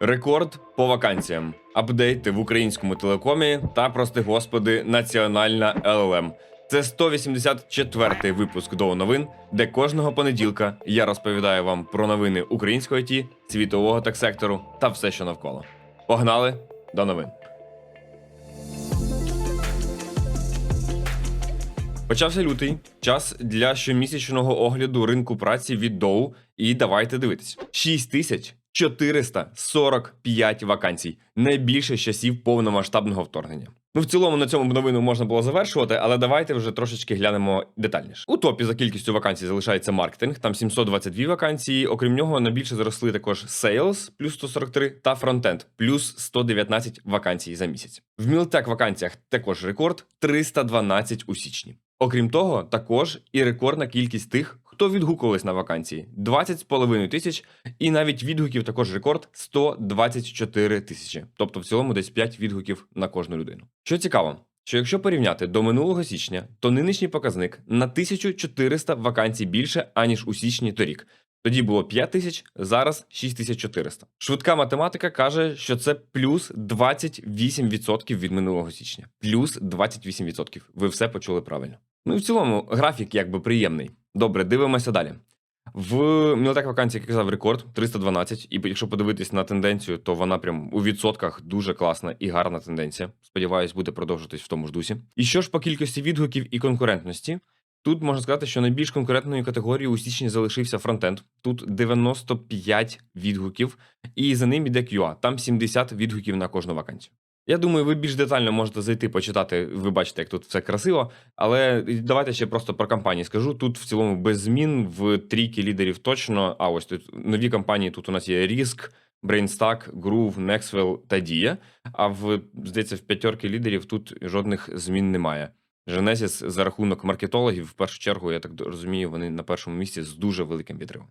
Рекорд по вакансіям, апдейти в українському телекомі та, прости господи, національна ЛЛМ. Це 184-й випуск до новин, де кожного понеділка я розповідаю вам про новини української ті, світового тек-сектору та все, що навколо. Погнали до новин. Почався лютий, час для щомісячного огляду ринку праці від Доу. І давайте дивитись: 6445 вакансій, найбільше з часів повномасштабного вторгнення. Ну, в цілому на цьому новину можна було завершувати, але давайте вже трошечки глянемо детальніше. У топі за кількістю вакансій залишається маркетинг, там 722 вакансії. Окрім нього, найбільше зросли також Sales, плюс 143, та фронтенд, плюс 119 вакансій за місяць. В Мілтек вакансіях також рекорд 312 у січні. Окрім того, також і рекордна кількість тих, хто відгукувались на вакансії 20,5 тисяч, і навіть відгуків також рекорд 124 тисячі. Тобто в цілому десь 5 відгуків на кожну людину. Що цікаво, що якщо порівняти до минулого січня, то нинішній показник на 1400 вакансій більше, аніж у січні торік. Тоді було 5 тисяч, зараз 6400. Швидка математика каже, що це плюс 28% від минулого січня. Плюс 28%. Ви все почули правильно. Ну і в цілому графік якби приємний. Добре, дивимося далі. В Мілтек вакансії, як я казав, рекорд 312. І якщо подивитись на тенденцію, то вона прям у відсотках дуже класна і гарна тенденція. Сподіваюсь, буде продовжуватись в тому ж дусі. І що ж по кількості відгуків і конкурентності? Тут можна сказати, що найбільш конкурентною категорією у січні залишився фронтенд. Тут 95 відгуків, і за ним іде QA. Там 70 відгуків на кожну вакансію. Я думаю, ви більш детально можете зайти почитати. Ви бачите, як тут все красиво. Але давайте ще просто про компанії скажу. Тут в цілому без змін в трійки лідерів точно. А ось тут нові компанії. Тут у нас є Risk, Brainstack, Groove, Nextwell та Dia. А в здається, в п'ятерки лідерів тут жодних змін немає. Genesis за рахунок маркетологів, в першу чергу, я так розумію, вони на першому місці з дуже великим відривом.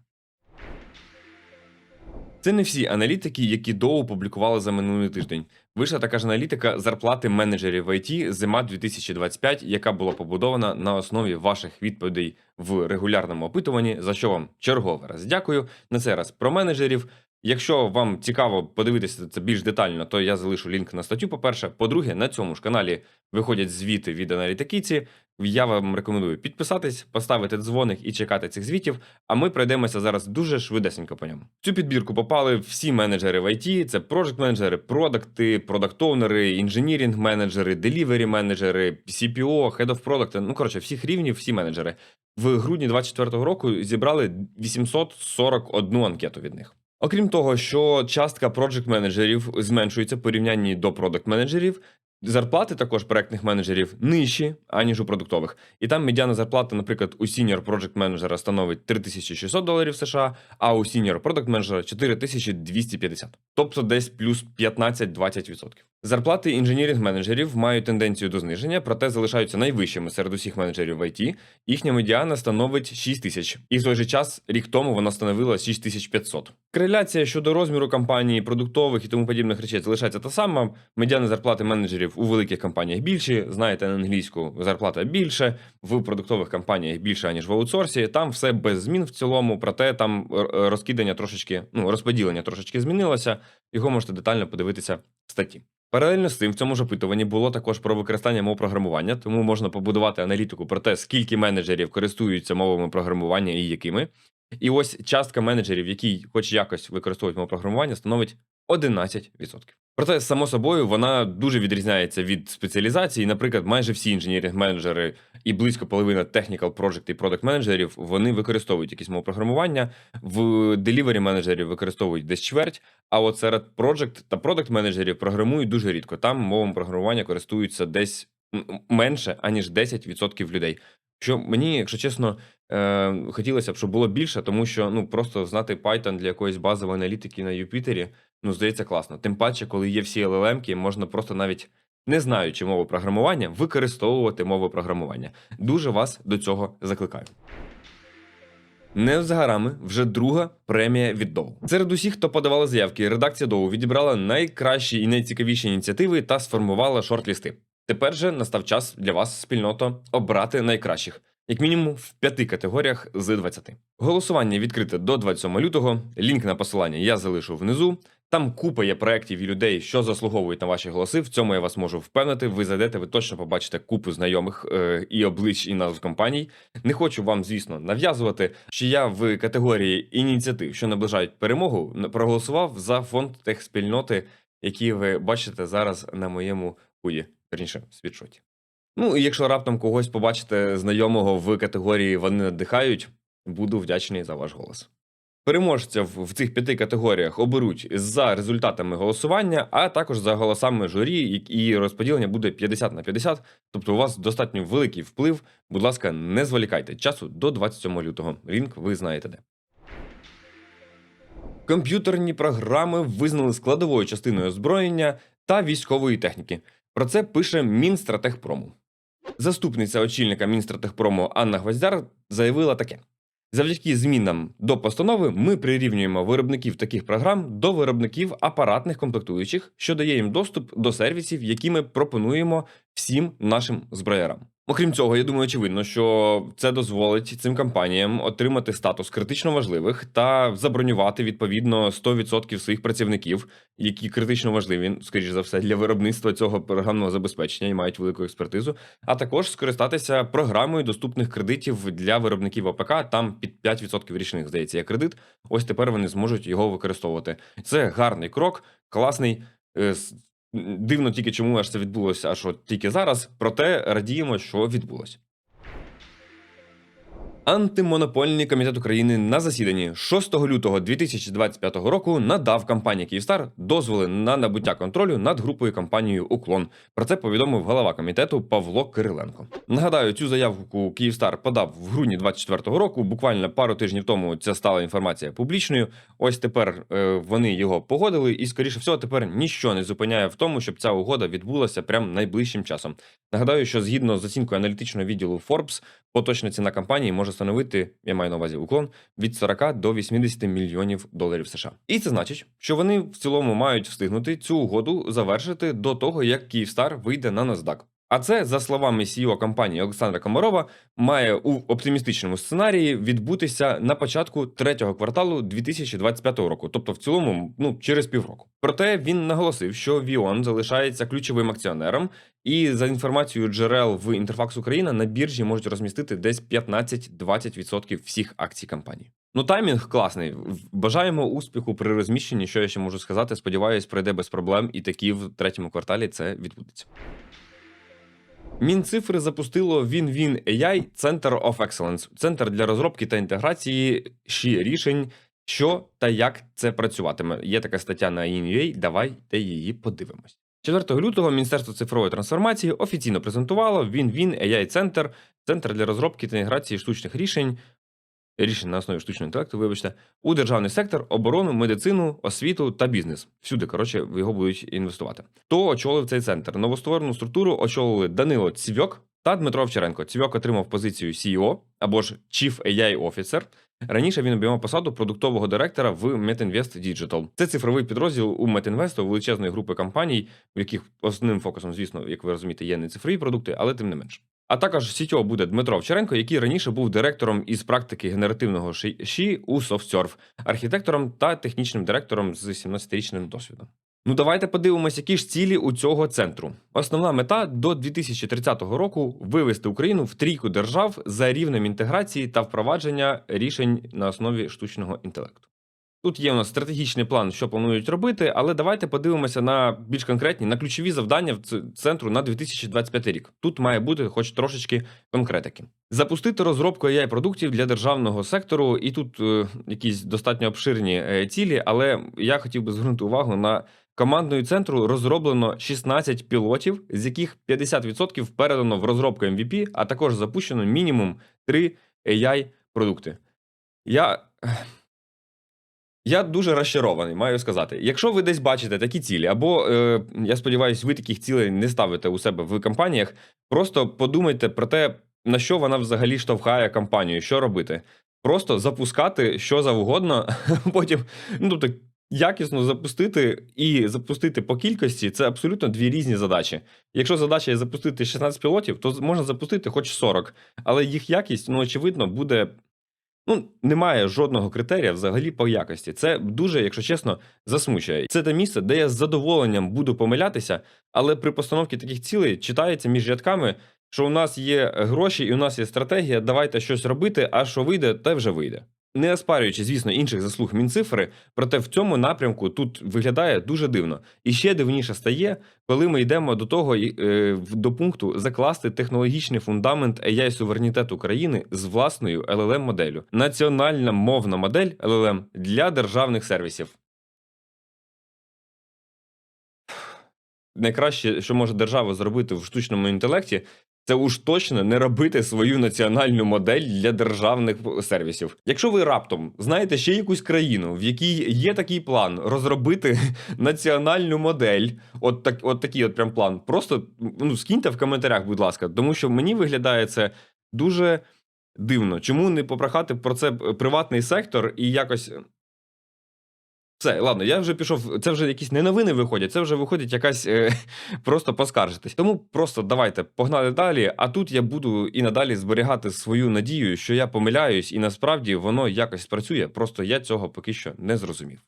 Це не всі аналітики, які Доу публікували за минулий тиждень. Вийшла така ж аналітика зарплати менеджерів в IT зима 2025, яка була побудована на основі ваших відповідей в регулярному опитуванні. За що вам черговий раз дякую. На цей раз про менеджерів. Якщо вам цікаво подивитися це більш детально, то я залишу лінк на статтю. По-перше, по-друге, на цьому ж каналі виходять звіти від аналітикіці. Я вам рекомендую підписатись, поставити дзвоник і чекати цих звітів. А ми пройдемося зараз дуже швидесенько по ньому. В цю підбірку попали всі менеджери в IT, це project менеджери продакти, продакт-оунери, інженірінг менеджери, делівері менеджери, CPO, Head of Product, Ну коротше, всіх рівнів, всі менеджери. В грудні 2024 року зібрали 841 анкету від них. Окрім того, що частка проджект менеджерів зменшується порівнянні до продакт менеджерів. Зарплати також проектних менеджерів нижчі, аніж у продуктових. І там медіана зарплата, наприклад, у сіньор проджект менеджера становить 3600 доларів США, а у сіньор продакт менеджера 4250. Тобто десь плюс 15-20%. Зарплати інженірінг менеджерів мають тенденцію до зниження, проте залишаються найвищими серед усіх менеджерів в IT. Їхня медіана становить 6 тисяч. І в той же час рік тому вона становила 6500. Кореляція щодо розміру компанії, продуктових і тому подібних речей залишається та сама. Медіани зарплати менеджерів у великих компаніях більші. Знаєте, на англійську зарплата більше, в продуктових компаніях більше аніж в аутсорсі. Там все без змін в цілому, проте там розкидання трошечки, ну розподілення трошечки змінилося. Його можете детально подивитися в статті. Паралельно з цим в цьому ж опитуванні було також про використання мов програмування, тому можна побудувати аналітику про те, скільки менеджерів користуються мовами програмування і якими. І ось частка менеджерів, які хоч якось використовують мову програмування, становить 11%. Проте, само собою, вона дуже відрізняється від спеціалізації. Наприклад, майже всі інженірінг-менеджери і близько половина technical project і product менеджерів вони використовують якісь мову програмування. В delivery менеджерів використовують десь чверть. А от серед project та product менеджерів програмують дуже рідко. Там мовами програмування користуються десь менше аніж 10% людей. Що мені, якщо чесно, е, хотілося б, щоб було більше, тому що ну просто знати Python для якоїсь базової аналітики на Юпітері, ну здається класно. Тим паче, коли є всі LLM-ки, можна просто навіть не знаючи мови програмування, використовувати мову програмування. Дуже вас до цього закликаю. Не за горами вже друга премія від Доу. Серед усіх, хто подавали заявки, редакція Доу відібрала найкращі і найцікавіші ініціативи та сформувала шорт-лісти. Тепер же настав час для вас, спільното, обрати найкращих, як мінімум в п'яти категоріях з 20. Голосування відкрите до 27 лютого. Лінк на посилання я залишу внизу. Там купа є проєктів і людей, що заслуговують на ваші голоси. В цьому я вас можу впевнити. Ви зайдете, ви точно побачите купу знайомих е, і облич, і назв компаній. Не хочу вам, звісно, нав'язувати, що я в категорії ініціатив, що наближають перемогу, проголосував за фонд техспільноти, який ви бачите зараз на моєму худі, верніше, світшоті. Ну і якщо раптом когось побачите знайомого в категорії вони надихають, буду вдячний за ваш голос. Переможця в цих п'яти категоріях оберуть за результатами голосування, а також за голосами журі, і- розподілення буде 50 на 50. Тобто у вас достатньо великий вплив. Будь ласка, не зволікайте часу до 27 лютого. Лінк ви знаєте де. Комп'ютерні програми визнали складовою частиною озброєння та військової техніки. Про це пише Мінстратегпрому. Заступниця очільника Мінстратегпрому Анна Гвоздяр заявила таке: завдяки змінам до постанови ми прирівнюємо виробників таких програм до виробників апаратних комплектуючих, що дає їм доступ до сервісів, які ми пропонуємо всім нашим зброярам. Окрім цього, я думаю, очевидно, що це дозволить цим компаніям отримати статус критично важливих та забронювати відповідно 100% своїх працівників, які критично важливі, скоріш за все, для виробництва цього програмного забезпечення і мають велику експертизу, а також скористатися програмою доступних кредитів для виробників АПК. Там під 5% річних здається є кредит. Ось тепер вони зможуть його використовувати. Це гарний крок, класний. Дивно тільки, чому аж це відбулося, аж от тільки зараз. Проте радіємо, що відбулося. Антимонопольний комітет України на засіданні 6 лютого 2025 року надав компанії Київстар дозволи на набуття контролю над групою компанією Уклон. Про це повідомив голова комітету Павло Кириленко. Нагадаю, цю заявку Київстар подав в грудні 2024 року. Буквально пару тижнів тому ця стала інформація публічною. Ось тепер е, вони його погодили, і скоріше всього, тепер ніщо не зупиняє в тому, щоб ця угода відбулася прям найближчим часом. Нагадаю, що згідно з оцінкою аналітичного відділу Forbes, поточна ціна компанії може становити, я маю на увазі уклон, від 40 до 80 мільйонів доларів США. І це значить, що вони в цілому мають встигнути цю угоду завершити до того, як Київстар вийде на NASDAQ. А це, за словами CEO компанії Олександра Комарова, має у оптимістичному сценарії відбутися на початку третього кварталу 2025 року, тобто в цілому, ну через півроку. Проте він наголосив, що Віон залишається ключовим акціонером, і за інформацією джерел в Інтерфакс Україна на біржі можуть розмістити десь 15-20% всіх акцій компанії. Ну, таймінг класний. Бажаємо успіху при розміщенні. Що я ще можу сказати? Сподіваюсь, пройде без проблем, і таки в третьому кварталі це відбудеться. Мінцифри запустило Win-Win AI Center of Excellence – центр для розробки та інтеграції ші рішень, що та як це працюватиме. Є така стаття на INUA, давайте її подивимось. 4 лютого Міністерство цифрової трансформації офіційно презентувало Win-Win AI Center – центр для розробки та інтеграції штучних рішень, рішень на основі штучного інтелекту, вибачте, у державний сектор, оборону, медицину, освіту та бізнес. Всюди, коротше, в його будуть інвестувати. Хто очолив цей центр? Новостворену структуру очолили Данило Цвьок та Дмитро Овчаренко. Цвьок отримав позицію CEO або ж Chief AI Officer. Раніше він обіймав посаду продуктового директора в Metinvest Digital. Це цифровий підрозділ у Metinvest, величезної групи компаній, в яких основним фокусом, звісно, як ви розумієте, є не цифрові продукти, але тим не менш. А також CTO буде Дмитро Овчаренко, який раніше був директором із практики генеративного ШІ у SoftSurf, архітектором та технічним директором з 17-річним досвідом. Ну давайте подивимося, які ж цілі у цього центру. Основна мета до 2030 року вивести Україну в трійку держав за рівнем інтеграції та впровадження рішень на основі штучного інтелекту. Тут є у нас стратегічний план, що планують робити, але давайте подивимося на більш конкретні, на ключові завдання в центру на 2025 рік. Тут має бути хоч трошечки конкретики. Запустити розробку ai продуктів для державного сектору, і тут е, якісь достатньо обширні е, цілі, але я хотів би звернути увагу на командою центру розроблено 16 пілотів, з яких 50% передано в розробку MVP, а також запущено мінімум 3 ai продукти. Я. Я дуже розчарований, маю сказати. Якщо ви десь бачите такі цілі, або е, я сподіваюся, ви таких цілей не ставите у себе в компаніях, просто подумайте про те, на що вона взагалі штовхає компанію, що робити. Просто запускати що завгодно, потім, ну тобто, якісно запустити і запустити по кількості це абсолютно дві різні задачі. Якщо задача є запустити 16 пілотів, то можна запустити хоч 40, але їх якість, ну очевидно, буде Ну, немає жодного критерія взагалі по якості. Це дуже, якщо чесно, засмучує. Це те місце, де я з задоволенням буду помилятися, але при постановці таких цілей читається між рядками, що у нас є гроші і у нас є стратегія, давайте щось робити, а що вийде, те вже вийде. Не оспарюючи, звісно, інших заслуг Мінцифри, проте в цьому напрямку тут виглядає дуже дивно. І ще дивніше стає, коли ми йдемо до того е, до пункту закласти технологічний фундамент ai суверенітету країни з власною LLM моделлю. Національна мовна модель LLM для державних сервісів. Найкраще, що може держава зробити в штучному інтелекті, це уж точно не робити свою національну модель для державних сервісів. Якщо ви раптом знаєте ще якусь країну, в якій є такий план розробити національну модель, от так, от такий от прям план, просто ну скиньте в коментарях, будь ласка, тому що мені виглядає це дуже дивно. Чому не попрохати про це приватний сектор і якось. Все, ладно, я вже пішов. Це вже якісь не новини виходять, це вже виходить якась е, просто поскаржитись. Тому просто давайте погнали далі. А тут я буду і надалі зберігати свою надію, що я помиляюсь, і насправді воно якось спрацює. Просто я цього поки що не зрозумів.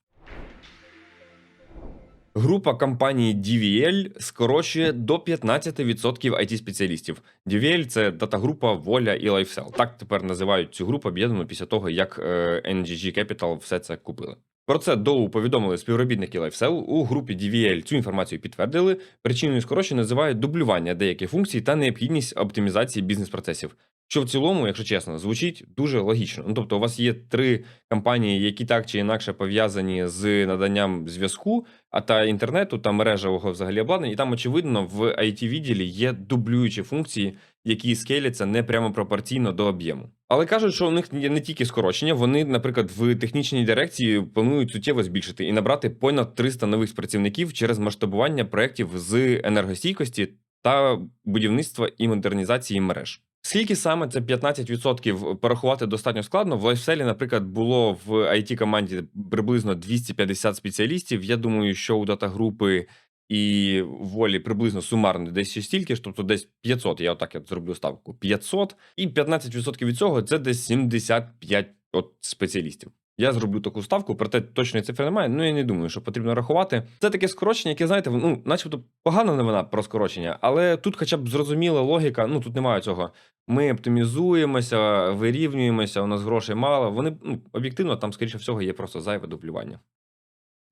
Група компанії DVL скорочує до 15% it спеціалістів. DVL – це датагрупа Воля і LifeCell. Так тепер називають цю групу об'єднану після того, як е, NGG Capital все це купили. Про це доу повідомили співробітники LifeCell. У групі DVL цю інформацію підтвердили. Причиною скорочення називають дублювання деяких функцій та необхідність оптимізації бізнес-процесів. Що в цілому, якщо чесно, звучить дуже логічно. Ну тобто, у вас є три компанії, які так чи інакше пов'язані з наданням зв'язку, а та інтернету та мережевого взагалі обладнання, і там, очевидно, в it відділі є дублюючі функції, які скеляться не прямо пропорційно до об'єму. Але кажуть, що у них є не тільки скорочення, вони, наприклад, в технічній дирекції планують суттєво збільшити і набрати понад 300 нових працівників через масштабування проєктів з енергостійкості та будівництва і модернізації мереж. Скільки саме це 15% порахувати достатньо складно. В лайфселі, наприклад, було в it команді приблизно 250 спеціалістів. Я думаю, що у дата-групи і волі приблизно сумарно десь ще стільки ж, тобто десь 500, я отак я зроблю ставку 500, і 15% від цього це десь 75 от спеціалістів. Я зроблю таку ставку, проте точної цифри немає. Ну я не думаю, що потрібно рахувати. Це таке скорочення, яке знаєте, ну, начебто погана новина про скорочення, але тут, хоча б зрозуміла логіка. Ну тут немає цього. Ми оптимізуємося, вирівнюємося, у нас грошей мало. Вони ну, об'єктивно там, скоріше всього, є просто зайве дублювання.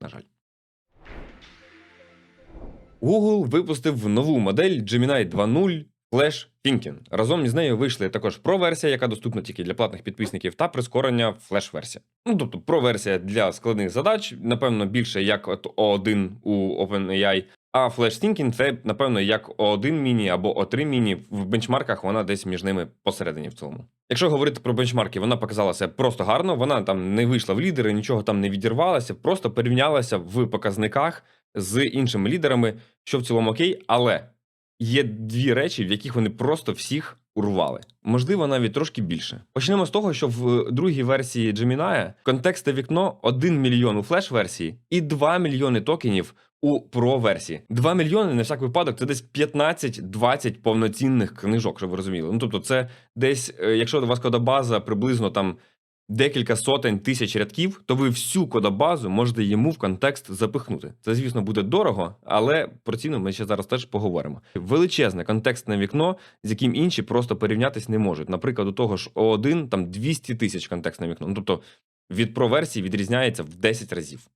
На жаль. Google випустив нову модель Gemini 2.0 Flash Thinking. Разом із нею вийшли також Pro-версія, яка доступна тільки для платних підписників, та прискорення Flash-версія. Ну тобто Pro-версія для складних задач, напевно, більше як от O1 у OpenAI. А Flash Thinking це, напевно, як O1 міні або O3 міні. В бенчмарках вона десь між ними посередині в цілому. Якщо говорити про бенчмарки, вона показалася просто гарно. Вона там не вийшла в лідери, нічого там не відірвалася, просто порівнялася в показниках з іншими лідерами, що в цілому окей, але є дві речі, в яких вони просто всіх урвали. Можливо, навіть трошки більше. Почнемо з того, що в другій версії Gemini контекстне вікно 1 мільйон у флеш-версії і 2 мільйони токенів у Pro-версії. 2 мільйони на всяк випадок це десь 15-20 повноцінних книжок, щоб ви розуміли. Ну тобто, це десь, е, якщо у вас кодобаза приблизно там декілька сотень тисяч рядків, то ви всю кодобазу можете йому в контекст запихнути. Це, звісно, буде дорого, але про ціну ми ще зараз теж поговоримо. Величезне контекстне вікно, з яким інші просто порівнятись не можуть. Наприклад, у того ж O1 там 200 тисяч контекстне вікно. Ну, тобто від Pro-версії відрізняється в 10 разів.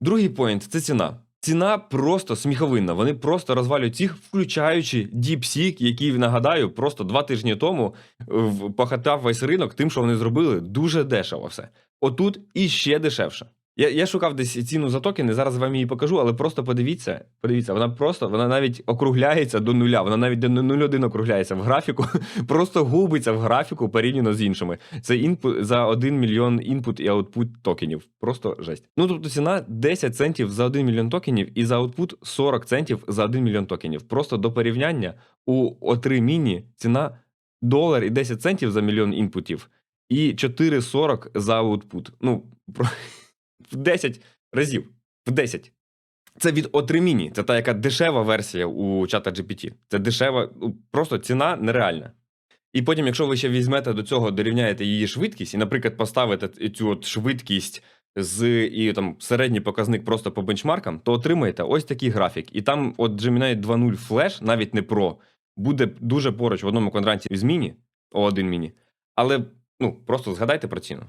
Другий поінт це ціна. Ціна просто сміховинна. Вони просто розвалюють їх, включаючи DeepSeek, який, нагадаю, просто два тижні тому е, похатав весь ринок тим, що вони зробили дуже дешево все. Отут і ще дешевше. Я, я шукав десь ціну за токени, зараз вам її покажу, але просто подивіться, подивіться, вона просто вона навіть округляється до нуля, вона навіть до 0,1 округляється в графіку, просто губиться в графіку порівняно з іншими. Це інпут за 1 мільйон інпут і аутпут токенів. Просто жесть. Ну тобто ціна 10 центів за 1 мільйон токенів і за аутпут 40 центів за 1 мільйон токенів. Просто до порівняння у O3 міні ціна долар і 10 центів за мільйон інпутів, і 4,40 за аутпут. Ну, про... в 10 разів. В 10. Це від O3 Це та яка дешева версія у чата GPT. Це дешева, ну, просто ціна нереальна. І потім, якщо ви ще візьмете до цього, дорівняєте її швидкість, і, наприклад, поставите цю от швидкість з і там середній показник просто по бенчмаркам, то отримаєте ось такий графік. І там от Gemini 2.0 Flash, навіть не Pro, буде дуже поруч в одному квадранті з міні, O1 міні. Але ну, просто згадайте про ціну.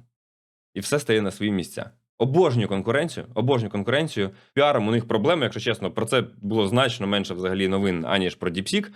І все стає на свої місця. Обожнюю конкуренцію, обожнюю конкуренцію. Піаром у них проблеми, якщо чесно, про це було значно менше взагалі новин, аніж про DeepSeek.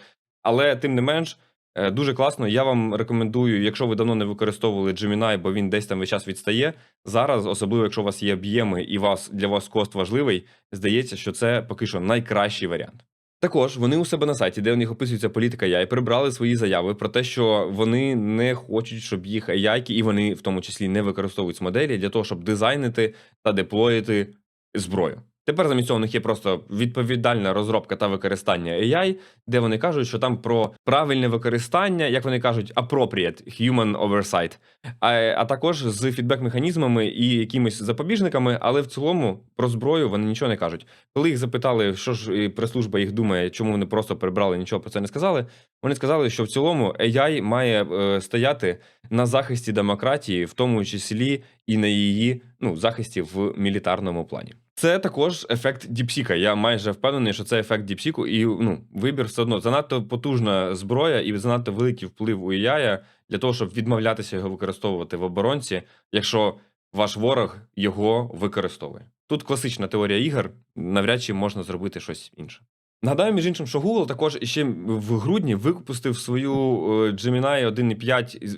Але тим не менш, е, дуже класно. Я вам рекомендую, якщо ви давно не використовували Gemini, бо він десь там весь час відстає. Зараз, особливо якщо у вас є об'єми і вас для вас кост важливий, здається, що це поки що найкращий варіант. Також вони у себе на сайті, де у них описується політика AI, прибрали свої заяви про те, що вони не хочуть, щоб їх AI, і вони в тому числі не використовують моделі для того, щоб дизайнити та деплоїти зброю. Тепер замість цього у них є просто відповідальна розробка та використання AI, де вони кажуть, що там про правильне використання, як вони кажуть, appropriate human oversight, а, а також з фідбек-механізмами і якимись запобіжниками, але в цілому про зброю вони нічого не кажуть. Коли їх запитали, що ж прес-служба їх думає, чому вони просто прибрали, нічого про це не сказали. Вони сказали, що в цілому AI має е, стояти на захисті демократії, в тому числі і на її ну, захисті в мілітарному плані. Це також ефект Діпсіка. Я майже впевнений, що це ефект Діпсіку, і ну, вибір все одно занадто потужна зброя і занадто великий вплив у AI для того, щоб відмовлятися його використовувати в оборонці, якщо ваш ворог його використовує. Тут класична теорія ігор, навряд чи можна зробити щось інше. Нагадаю, між іншим, що Google також ще в грудні випустив свою е, Gemini 1.5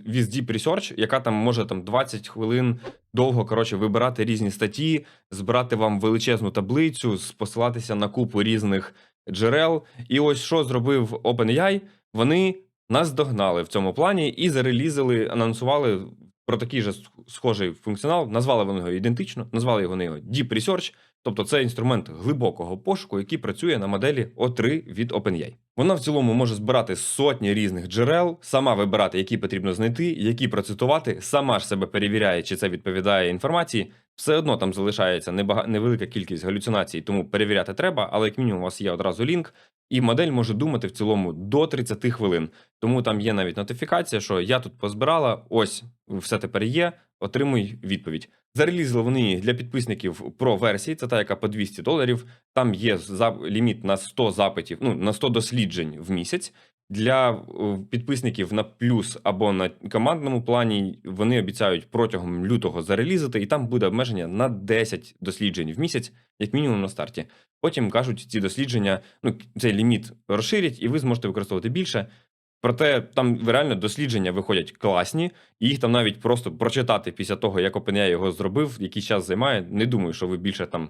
with Deep Research, яка там може там 20 хвилин довго коротше вибирати різні статті, збирати вам величезну таблицю, посилатися на купу різних джерел. І ось що зробив OpenAI, вони нас догнали в цьому плані і зарелізили, анонсували про такий же схожий функціонал. Назвали вони його ідентично, назвали його Deep Research. Тобто це інструмент глибокого пошуку, який працює на моделі O3 від OpenAI. Вона в цілому може збирати сотні різних джерел, сама вибирати, які потрібно знайти, які процитувати, сама ж себе перевіряє, чи це відповідає інформації. Все одно там залишається небага... невелика кількість галюцинацій, тому перевіряти треба, але як мінімум у вас є одразу лінк, і модель може думати в цілому до 30 хвилин. Тому там є навіть нотифікація, що я тут позбирала, ось все тепер є. Отримуй відповідь. Зарелізли вони для підписників про версії. Це та, яка по 200 доларів. Там є ліміт на 100 запитів, ну на 100 досліджень в місяць. Для е, підписників на плюс або на командному плані вони обіцяють протягом лютого зарелізити, і там буде обмеження на 10 досліджень в місяць, як мінімум на старті. Потім кажуть, ці дослідження, ну цей ліміт розширять, і ви зможете використовувати більше. Проте там реально дослідження виходять класні, і їх там навіть просто прочитати після того, як OpenAI його зробив, який час займає. Не думаю, що ви більше там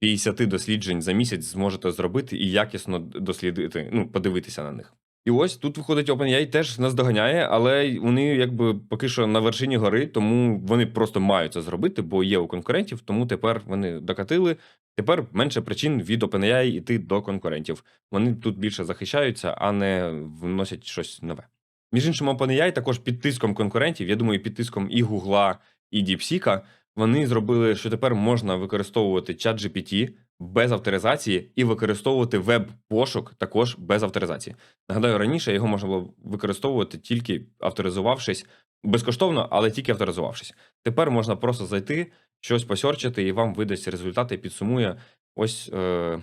50 досліджень за місяць зможете зробити і якісно дослідити, ну, подивитися на них. І ось тут виходить OpenAI теж нас доганяє, але вони якби поки що на вершині гори, тому вони просто мають це зробити, бо є у конкурентів, тому тепер вони докатили. Тепер менше причин від OpenAI йти до конкурентів. Вони тут більше захищаються, а не вносять щось нове. Між іншим, OpenAI також під тиском конкурентів, я думаю, під тиском і Гугла, і DeepSeek, вони зробили, що тепер можна використовувати ChatGPT без авторизації і використовувати веб-пошук також без авторизації. Нагадаю, раніше його можна було використовувати тільки авторизувавшись безкоштовно, але тільки авторизувавшись. Тепер можна просто зайти, щось посерчити, і вам видасть результати, підсумує ось е,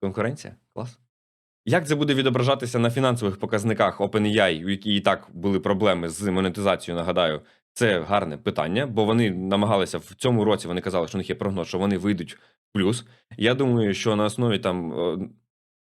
конкуренція. Клас. Як це буде відображатися на фінансових показниках OpenAI, у якій і так були проблеми з монетизацією, нагадаю, це гарне питання, бо вони намагалися в цьому році. Вони казали, що у них є прогноз, що вони вийдуть в плюс. Я думаю, що на основі там. е,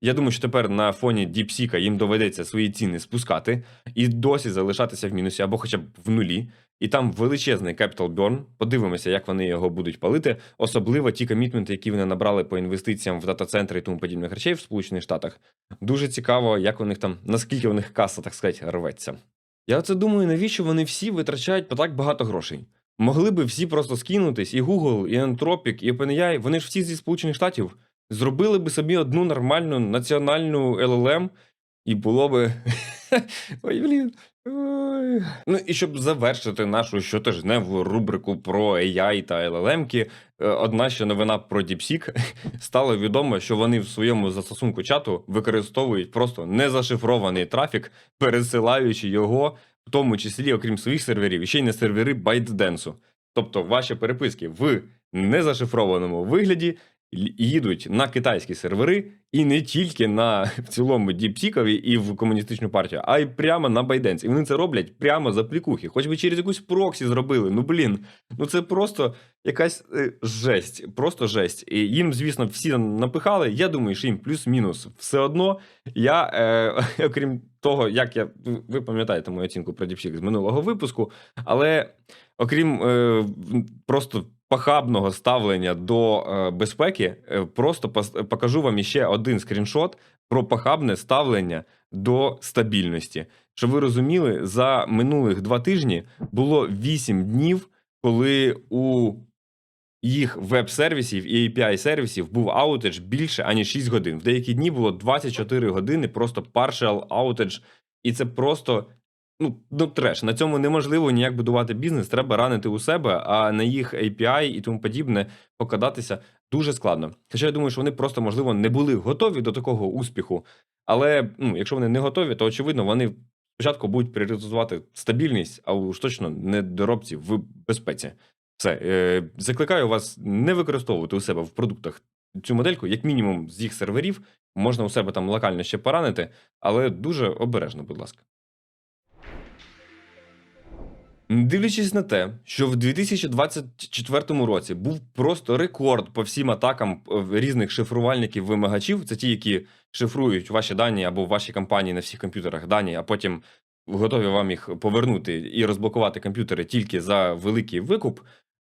Я думаю, що тепер на фоні DeepSeek їм доведеться свої ціни спускати і досі залишатися в мінусі або хоча б в нулі. І там величезний capital burn. Подивимося, як вони його будуть палити. Особливо ті комітменти, які вони набрали по інвестиціям в дата-центри і тому подібних речей в Сполучених Штатах. Дуже цікаво, як у них там, наскільки у них каса, так сказати, рветься. Я оце думаю, навіщо вони всі витрачають по так багато грошей? Могли би всі просто скинутись, і Google, і Anthropic, і OpenAI, вони ж всі зі Сполучених Штатів, зробили би собі одну нормальну національну LLM, і було би. Ой, блін. Ой. Ну і щоб завершити нашу щотижневу рубрику про AI та LLM-ки, е, одна ще новина про DeepSeek. Стало відомо, що вони в своєму застосунку чату використовують просто незашифрований трафік, пересилаючи його в тому числі, окрім своїх серверів, ще й на сервери ByteDance. Тобто ваші переписки в незашифрованому вигляді їдуть на китайські сервери і не тільки на в цілому діпсікові і в комуністичну партію, а й прямо на Байденс. І вони це роблять прямо за плікухи. Хоч би через якусь проксі зробили. Ну блін, ну це просто якась е, жесть, просто жесть. І їм, звісно, всі напихали. Я думаю, що їм плюс-мінус все одно. Я, е, окрім того, як я ви пам'ятаєте мою оцінку про діпсік з минулого випуску, але окрім е, просто похабного ставлення до е, безпеки, е, просто покажу вам іще один скріншот про похабне ставлення до стабільності. Щоб ви розуміли, за минулих два тижні було 8 днів, коли у їх веб-сервісів і API-сервісів був аутедж більше аніж 6 годин. В деякі дні було 24 години, просто partial outage, і це просто ну, ну треш. На цьому неможливо ніяк будувати бізнес. Треба ранити у себе, а на їх API і тому подібне покладатися дуже складно. Хоча я думаю, що вони просто, можливо, не були готові до такого успіху. Але ну, якщо вони не готові, то очевидно вони спочатку будуть пріоритизувати стабільність, а уж точно недоробці в безпеці. Все, е, закликаю вас не використовувати у себе в продуктах цю модельку, як мінімум, з їх серверів. Можна у себе там локально ще поранити, але дуже обережно, будь ласка. Дивлячись на те, що в 2024 році був просто рекорд по всім атакам е, різних шифрувальників вимагачів, це ті, які шифрують ваші дані або в вашій компанії на всіх комп'ютерах дані, а потім готові вам їх повернути і розблокувати комп'ютери тільки за великий викуп.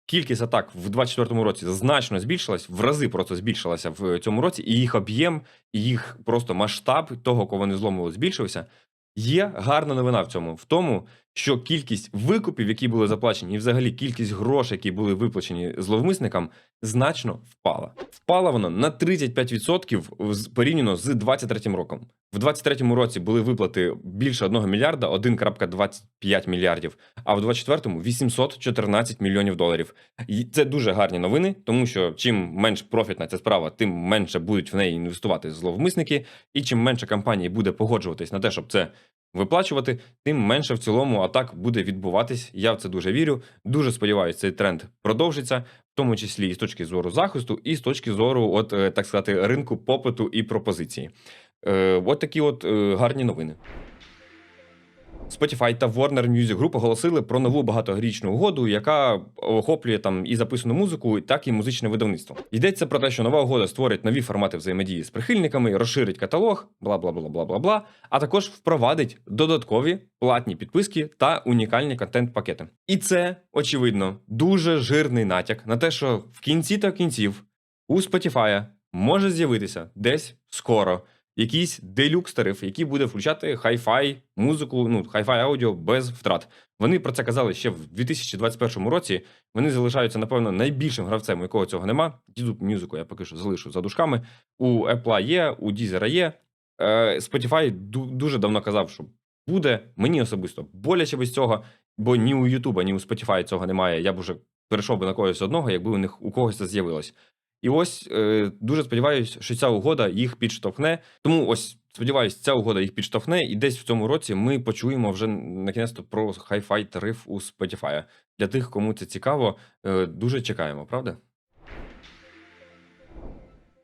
Кількість атак в 2024 році значно збільшилась, в рази просто збільшилася в цьому році, і їх об'єм, і їх просто масштаб того, кого вони зломили, збільшився. Є гарна новина в цьому, в тому, що кількість викупів, які були заплачені, і взагалі кількість грошей, які були виплачені зловмисникам, значно впала. Впала вона на 35% з- порівняно з 23 роком. В 23 році були виплати більше 1 мільярда, 1,25 мільярдів, а в 24-му 814 мільйонів доларів. І це дуже гарні новини, тому що чим менш профітна ця справа, тим менше будуть в неї інвестувати зловмисники, і чим менше компаній буде погоджуватись на те, щоб це виплачувати, тим менше в цілому атак буде відбуватись. Я в це дуже вірю. Дуже сподіваюся, цей тренд продовжиться, в тому числі і з точки зору захисту, і з точки зору, от е, так сказати, ринку попиту і пропозиції. Е, От такі от е, гарні новини. Spotify та Warner Music Group оголосили про нову багаторічну угоду, яка охоплює там і записану музику, так і музичне видавництво. Йдеться про те, що нова угода створить нові формати взаємодії з прихильниками, розширить каталог, бла бла бла бла бла бла, а також впровадить додаткові платні підписки та унікальні контент-пакети. І це очевидно дуже жирний натяк на те, що в кінці та кінців у Spotify може з'явитися десь скоро якийсь делюкс тариф, який буде включати хай-фай музику, ну хай-фай аудіо без втрат. Вони про це казали ще в 2021 році. Вони залишаються, напевно, найбільшим гравцем, у якого цього нема. YouTube музику я поки що залишу за дужками. У Apple є, у Deezer є. Е, Spotify дуже давно казав, що буде. Мені особисто боляче без цього, бо ні у YouTube, ні у Spotify цього немає. Я б уже перейшов би на когось одного, якби у них у когось це з'явилось. І ось е, дуже сподіваюся, що ця угода їх підштовхне. Тому ось сподіваюся, ця угода їх підштовхне, і десь в цьому році ми почуємо вже на кінець про хай-фай тариф у Spotify. Для тих, кому це цікаво, е, дуже чекаємо, правда?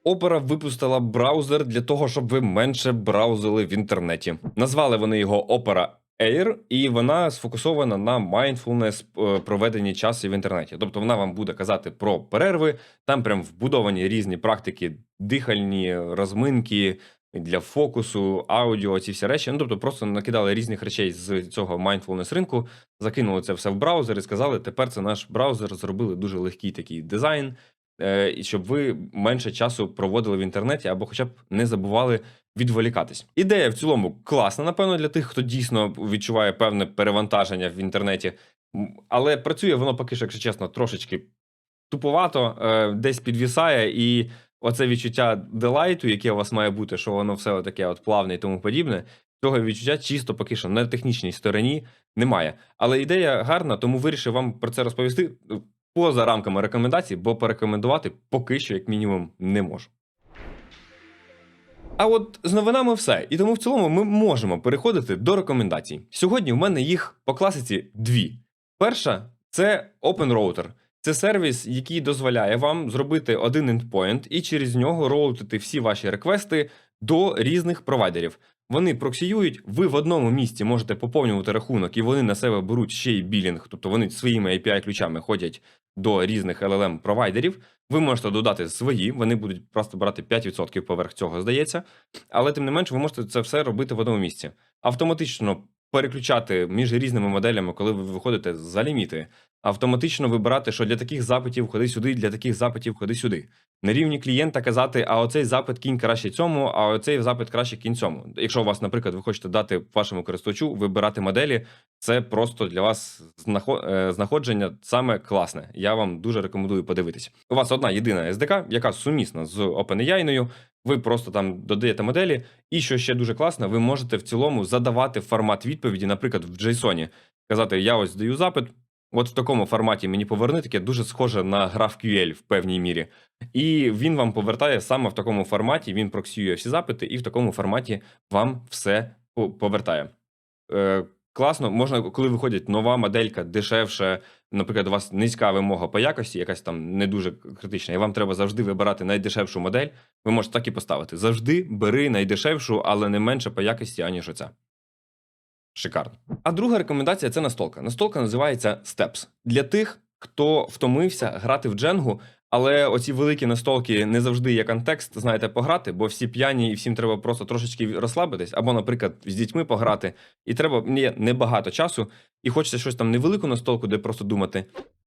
Opera випустила браузер для того, щоб ви менше браузили в інтернеті. Назвали вони його Opera Air, і вона сфокусована на mindfulness е, проведенні часу в інтернеті. Тобто вона вам буде казати про перерви, там прям вбудовані різні практики, дихальні, розминки для фокусу, аудіо, ці всі речі. Ну тобто просто накидали різних речей з цього mindfulness ринку, закинули це все в браузер і сказали, тепер це наш браузер, зробили дуже легкий такий дизайн. Е, І щоб ви менше часу проводили в інтернеті або хоча б не забували відволікатись. Ідея в цілому класна, напевно, для тих, хто дійсно відчуває певне перевантаження в інтернеті. Але працює воно поки що, якщо чесно, трошечки туповато, е, десь підвісає, і оце відчуття делайту, яке у вас має бути, що воно все таке от плавне і тому подібне. Цього відчуття чисто поки що на технічній стороні немає. Але ідея гарна, тому вирішив вам про це розповісти поза рамками рекомендацій, бо порекомендувати поки що, як мінімум, не можу. А от з новинами все. І тому в цілому ми можемо переходити до рекомендацій. Сьогодні в мене їх по класиці дві. Перша це Open Router. Це сервіс, який дозволяє вам зробити один endpoint і через нього роутити всі ваші реквести до різних провайдерів. Вони проксіюють, ви в одному місці можете поповнювати рахунок, і вони на себе беруть ще й білінг, тобто вони своїми API-ключами ходять до різних LLM провайдерів. Ви можете додати свої, вони будуть просто брати 5% поверх цього, здається. Але тим не менш, ви можете це все робити в одному місці. Автоматично переключати між різними моделями, коли ви виходите за ліміти. Автоматично вибирати, що для таких запитів ходи сюди, для таких запитів ходи сюди. На рівні клієнта казати, а оцей запит кінь краще цьому, а оцей запит краще кінь цьому. Якщо у вас, наприклад, ви хочете дати вашому користувачу вибирати моделі, це просто для вас е, знаходження саме класне. Я вам дуже рекомендую подивитись. У вас одна єдина SDK, яка сумісна з OpenAI, ви просто там додаєте моделі, і що ще дуже класно, ви можете в цілому задавати формат відповіді, наприклад, в JSON. Казати, я ось даю запит. От в такому форматі мені поверни таке дуже схоже на GraphQL в певній мірі. І він вам повертає саме в такому форматі, він проксює всі запити, і в такому форматі вам все повертає. Класно, можна, коли виходить нова моделька, дешевше, наприклад, у вас низька вимога по якості, якась там не дуже критична, і вам треба завжди вибирати найдешевшу модель, ви можете так і поставити. Завжди бери найдешевшу, але не менше по якості, аніж оця. Шикарно. А друга рекомендація це настолка. Настолка називається Steps. Для тих, хто втомився грати в дженгу, але оці великі настолки не завжди є контекст, знаєте, пограти, бо всі п'яні і всім треба просто трошечки розслабитись, або, наприклад, з дітьми пограти, і треба мені небагато часу, і хочеться щось там невелику настолку, де просто думати,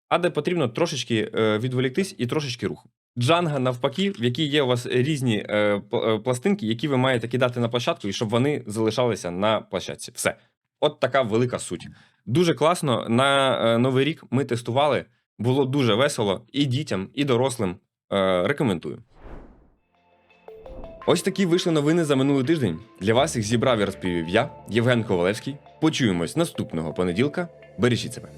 а де потрібно трошечки е, відволіктись і трошечки руху. Джанга, навпаки, в якій є у вас різні е, е, пластинки, які ви маєте кидати на площадку, і щоб вони залишалися на площадці. Все. От така велика суть. Дуже класно. На новий рік ми тестували. Було дуже весело і дітям, і дорослим. Е, рекомендую. Ось такі вийшли новини за минулий тиждень. Для вас їх зібрав і розповів я, Євген Ковалевський. Почуємось наступного понеділка. Бережіть себе.